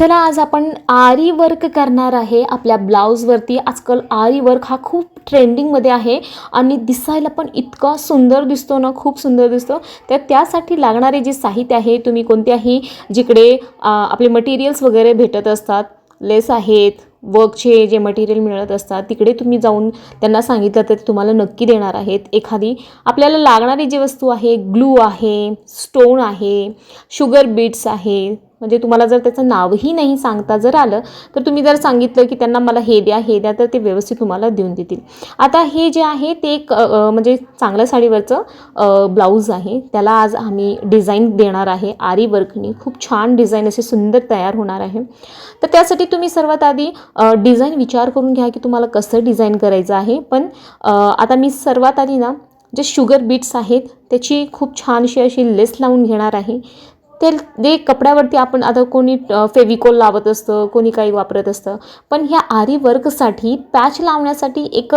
चला आज आपण आरी वर्क करणार आहे. आपल्या ब्लाऊजवरती आजकाल आरी वर्क हा खूप ट्रेंडिंगमध्ये आहे आणि दिसायला पण इतका सुंदर दिसतो ना खूप सुंदर दिसतो. तर त्यासाठी लागणारे जे साहित्य आहे तुम्ही कोणत्याही जिकडे आपले मटेरियल्स वगैरे भेटत असतात लेस आहेत वर्कचे जे मटेरियल मिळत असतात तिकडे तुम्ही जाऊन त्यांना सांगितलं तर ते तुम्हाला नक्की देणार आहेत. एखादी आपल्याला लागणारी जी वस्तू आहे ग्लू आहे स्टोन आहे शुगर बीट्स आहे म्हणजे तुम्हाला जर त्याचं नावही नाही सांगता जर आलं तर तुम्ही जर सांगितलं की त्यांना मला हे द्या हे द्या तर ते व्यवस्थित तुम्हाला देऊन देतील. आता हे जे आहे ते एक म्हणजे चांगल्या साडीवरचं ब्लाऊज आहे. त्याला आज आम्ही डिझाईन देणार आहे. आरी वर्कनी खूप छान डिझाईन असे सुंदर तयार होणार आहे. तर त्यासाठी तुम्ही सर्वात आधी डिझाईन विचार करून घ्या की तुम्हाला कसं डिझाईन करायचं आहे. पण आता मी सर्वात आधी ना जे शुगर बीट्स आहेत त्याची खूप छानशी अशी लेस लावून घेणार आहे. ते ते कपड्यावरती आपण आता कोणी फेविकोल लावत असतं कोणी काही वापरत असतं पण ह्या आरी वर्कसाठी पॅच लावण्यासाठी एक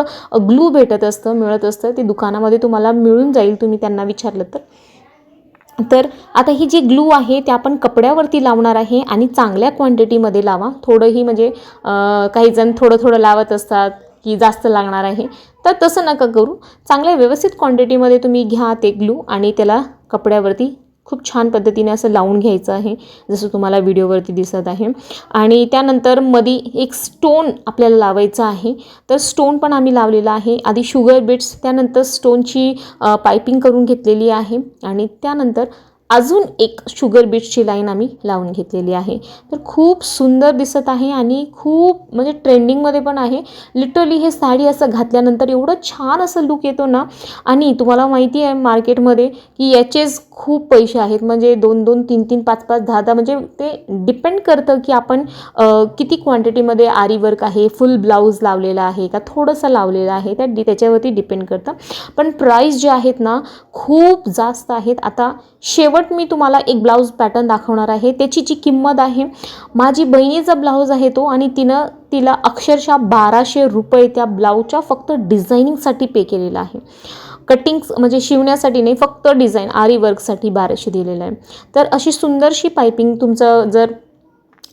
ग्लू भेटत असतं मिळत असतं. ते दुकानामध्ये तुम्हाला मिळून जाईल तुम्ही त्यांना विचारलं तर. तर आता ही जी ग्लू आहे ते आपण कपड्यावरती लावणार आहे आणि चांगल्या क्वांटिटीमध्ये लावा. थोडंही म्हणजे काहीजण काही जण थोडं थोडं लावत असतात की जास्त लागणार आहे. तर तसं नका करू. चांगल्या व्यवस्थित क्वांटिटीमध्ये तुम्ही घ्या ते ग्लू आणि त्याला कपड्यावरती खूप छान पद्धतीने असं लावून घ्यायचं आहे जसं तुम्हाला व्हिडिओवरती दिसत आहे. आणि त्यानंतर मधी एक स्टोन आपल्याला लावायचा आहे. तर स्टोन पण आम्ही लावलेला आहे. आधी शुगर बीट्स त्यानंतर स्टोनची पायपिंग करून घेतलेली आहे. आणि त्यानंतर अजून एक शुगर बीट्सची लाईन आम्ही लावून घेतलेली आहे. तर खूप सुंदर दिसत आहे आणि खूप म्हणजे ट्रेंडिंगमध्ये पण आहे. लिटरली हे साडी असं घातल्यानंतर एवढं छान असं लुक येतो ना. आणि तुम्हाला माहिती आहे मार्केटमध्ये की याचेच खूप पैसे आहेत. म्हणजे दोन दोन तीन तीन पाच पाच दहा दहा म्हणजे ते डिपेंड करतं की आपण किती क्वांटिटीमध्ये आरी वर्क आहे फुल ब्लाऊज लावलेला आहे का थोडंसं लावलेलं आहे. त्या डि त्याच्यावरती डिपेंड करतं. पण प्राईस जे आहेत ना खूप जास्त आहेत. आता शेव शेवट मी तुम्हाला एक ब्लाऊज पॅटर्न दाखवणार आहे. त्याची जी किंमत आहे माझी बहिणीचा ब्लाऊज आहे तो आणि तिनं तिला अक्षरशः बाराशे रुपये त्या ब्लाऊजच्या फक्त डिझायनिंगसाठी पे केलेला आहे. कटिंग म्हणजे शिवण्यासाठी नाही फक्त डिझाईन आरी वर्कसाठी बाराशे दिलेलं आहे. तर अशी सुंदरशी पायपिंग तुमचं जर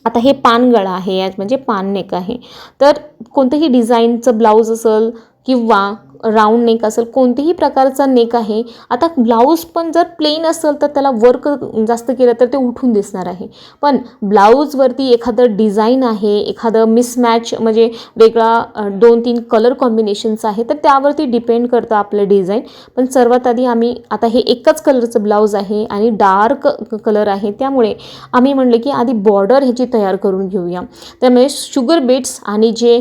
आता हे पानगळा आहे यात म्हणजे पान नेक आहे तर कोणतंही डिझाईनचं ब्लाऊज असेल किंवा राऊंड नेक असेल कोणतेही प्रकारचा नेक आहे आता ब्लाऊज पण जर प्लेन असेल तर त्याला वर्क जास्त केलं तर ते उठून दिसणार आहे. पण ब्लाऊजवरती एखादं डिझाईन आहे एखादं मिसमॅच म्हणजे वेगळा दोन तीन कलर कॉम्बिनेशन्स आहे तर त्यावरती डिपेंड करतं आपलं डिझाईन पण सर्वात आधी आम्ही आता हे एकच कलरचं ब्लाऊज आहे आणि डार्क कलर आहे त्यामुळे आम्ही म्हणलं की आधी बॉर्डर ह्याची तयार करून घेऊया. त्यामुळे शुगर बीट्स आणि जे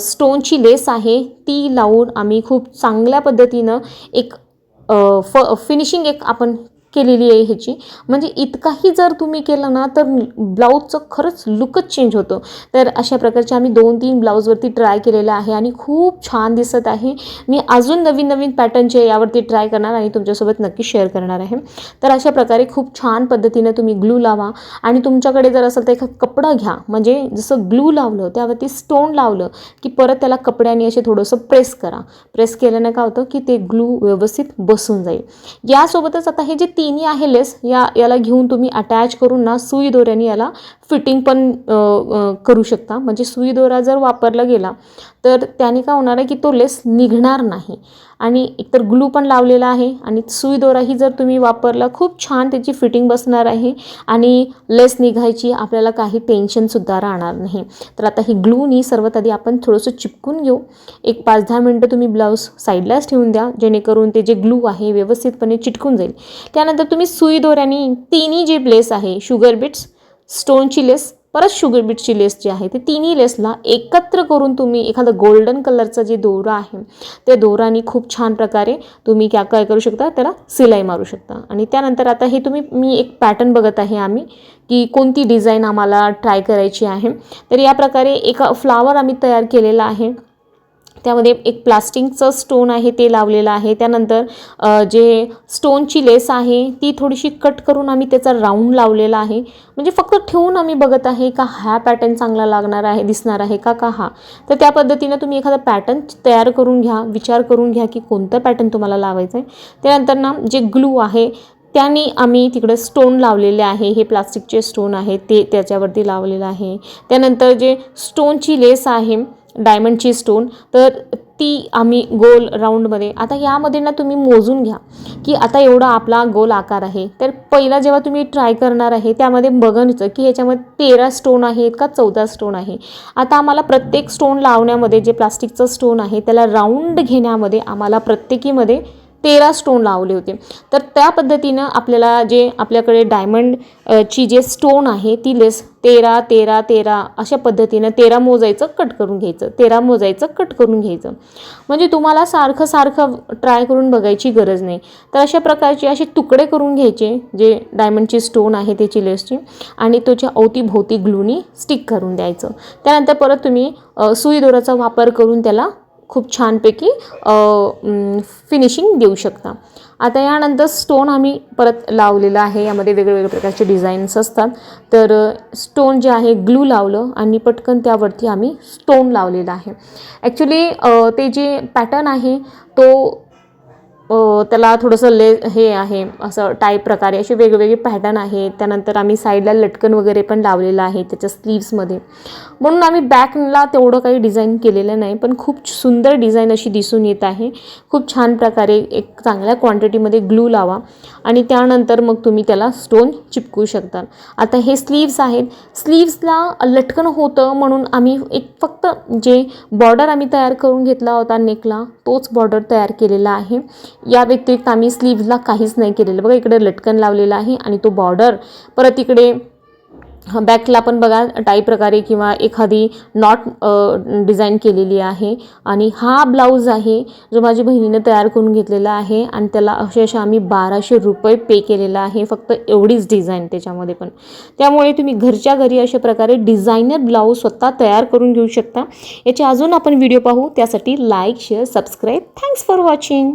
स्टोनची लेस आहे ती लावून आम्ही खूप चांगल्या पद्धतीनं एक फ फिनिशिंग एक आपण केलेली आहे ह्याची. म्हणजे इतकाही जर तुम्ही केलं ना तर ब्लाऊजचं खरंच लुकच चेंज होतं. तर अशा प्रकारचे आम्ही दोन तीन ब्लाऊजवरती ट्राय केलेलं आहे आणि खूप छान दिसत आहे. मी अजून नवीन नवीन पॅटर्नचे यावरती ट्राय करणार आणि तुमच्यासोबत नक्की शेअर करणार आहे. तर अशा प्रकारे खूप छान पद्धतीनं तुम्ही ग्लू लावा आणि तुमच्याकडे जर असेल तर एखादं कपडं घ्या. म्हणजे जसं ग्लू लावलं त्यावरती स्टोन लावलं की परत त्याला कपड्याने असे थोडंसं प्रेस करा. प्रेस केल्यानं काय होतं की ते ग्लू व्यवस्थित बसून जाईल. यासोबतच आता हे जे तीन तिन्ही आहे लेस या याला घेऊन तुम्ही अटॅच करून ना सुई दोऱ्याने याला फिटिंग पण करू शकता. म्हणजे सुई दोरा जर वापरला गेला तर त्याने काय होणार आहे की तो लेस निघणार नाही. आणि एकतर ग्लू पण लावलेला आहे आणि सुई दोराही जर तुम्ही वापरला खूप छान त्याची फिटिंग बसणार आहे आणि लेस निघायची आपल्याला काही टेन्शनसुद्धा राहणार नाही. तर आता ही ग्लूनी सर्वात आधी आपण थोडंसं चिपकून घेऊ. एक पाच दहा मिनटं तुम्ही ब्लाऊज साईडलाच ठेवून द्या जेणेकरून ते जे ग्लू आहे व्यवस्थितपणे चिटकून जाईल. त्यानंतर तुम्ही सुई दोऱ्याने तिन्ही जे लेस आहे शुगर बीट्स स्टोनची लेस परत शुगर बीटची लेस जी आहे ते तिन्ही लेसला एकत्र करून तुम्ही एखादं गोल्डन कलरचा जे दोरा आहे त्या दोराने खूप छान प्रकारे तुम्ही क्या काय करू शकता त्याला सिलाई मारू शकता. आणि त्यानंतर आता हे तुम्ही मी एक पॅटर्न बघत आहे आम्ही की कोणती डिझाईन आम्हाला ट्राय करायची आहे. तर या प्रकारे एक फ्लावर आम्ही तयार केलेला आहे. त्यामध्ये एक प्लास्टिकचं स्टोन आहे ते लावलेलं आहे. त्यानंतर जे स्टोनची लेस आहे ती थोडीशी कट करून आम्ही त्याचा राऊंड लावलेला आहे. म्हणजे फक्त ठेवून आम्ही बघत आहे का हा पॅटर्न चांगला लागणार आहे दिसणार आहे का का हा. तर त्या पद्धतीनं तुम्ही एखादा पॅटर्न तयार करून घ्या विचार करून घ्या की कोणतं पॅटर्न तुम्हाला लावायचं आहे त्यानंतर ना जे ग्लू आहे त्याने आम्ही तिकडे स्टोन लावलेले आहे. हे प्लास्टिकचे स्टोन आहे ते त्याच्यावरती लावलेलं आहे. त्यानंतर जे स्टोनची लेस आहे डायमंडची स्टोन तर ती आम्ही गोल राऊंडमध्ये आता यामध्ये ना तुम्ही मोजून घ्या की आता एवढा आपला गोल आकार आहे. तर पहिला जेव्हा तुम्ही ट्राय करणार आहे त्यामध्ये बघायचं की ह्याच्यामध्ये तेरा स्टोन आहेत का चौदा स्टोन आहे. आता आम्हाला प्रत्येक स्टोन लावण्यामध्ये जे प्लास्टिकचं स्टोन आहे त्याला राऊंड घेण्यामध्ये आम्हाला प्रत्येकीमध्ये तेरा स्टोन लावले होते. तर त्या पद्धतीनं आपल्याला जे आपल्याकडे डायमंड ची जे स्टोन आहे ती लेस तेरा तेरा तेरा अशा पद्धतीनं तेरा मोजायचं कट करून घ्यायचं. तेरा मोजायचं कट करून घ्यायचं. म्हणजे तुम्हाला सारखं सारखं ट्राय करून बघायची गरज नाही. तर अशा प्रकारचे असे तुकडे करून घ्यायचे जे डायमंडची स्टोन आहे त्याची लेसची आणि त्याच्या अवतीभोवती ग्लूनी स्टिक करून द्यायचं. त्यानंतर परत तुम्ही सुई दोराचा वापर करून त्याला खूप छानपैकी फिनिशिंग देऊ शकता. आता यानंतर स्टोन आम्ही परत लावलेलं आहे. यामध्ये वेगवेगळ्या प्रकारचे डिझाईन्स असतात. तर स्टोन जे आहे ग्लू लावलं आणि पटकन त्यावरती आम्ही स्टोन लावलेला आहे. ॲक्च्युली ते जे पॅटर्न आहे तो त्याला थोडंसं ले हे आहे असं टाईप प्रकारे असे वेगवेगळे पॅटर्न आहे. त्यानंतर आम्ही साईडला लटकन वगैरे पण लावलेलं आहे त्याच्या स्लीव्समध्ये म्हणून आम्ही बॅकला तेवढं काही डिझाईन केलेलं नाही पण खूप सुंदर डिझाईन अशी दिसून येत आहे. खूप छान प्रकारे एक चांगल्या क्वांटिटीमध्ये ग्लू लावा आणि त्यानंतर मग तुम्ही त्याला स्टोन चिपकू शकता. आता हे स्लीव्स आहेत. स्लीव्सला लटकन होतं म्हणून आम्ही एक फक्त जे बॉर्डर आम्ही तयार करून घेतला होता नेकला तोच बॉर्डर तयार केलेला आहे. या व्यतिरिक्त आम्ही स्लीव्हला काहीच नाही केलेलं. बघा इकडे लटकन लावलेला आहे आणि तो बॉर्डर परत इकडे बॅकला पण बघा टाई प्रकारे किंवा एखादी नॉट डिझाईन केलेली आहे. आणि हा ब्लाऊज आहे जो माझ्या बहिणीने तयार करून घेतलेला आहे आणि त्याला अक्षरशः आम्ही बाराशे रुपये पे केलेला आहे. फक्त एवढीच डिझाईन त्याच्यामध्ये पण. त्यामुळे तुम्ही घरच्या घरी अशा प्रकारे डिझायनर ब्लाऊज स्वतः तयार करून घेऊ शकता. याचे अजून आपण व्हिडिओ पाहू. त्यासाठी like share subscribe thanks for watching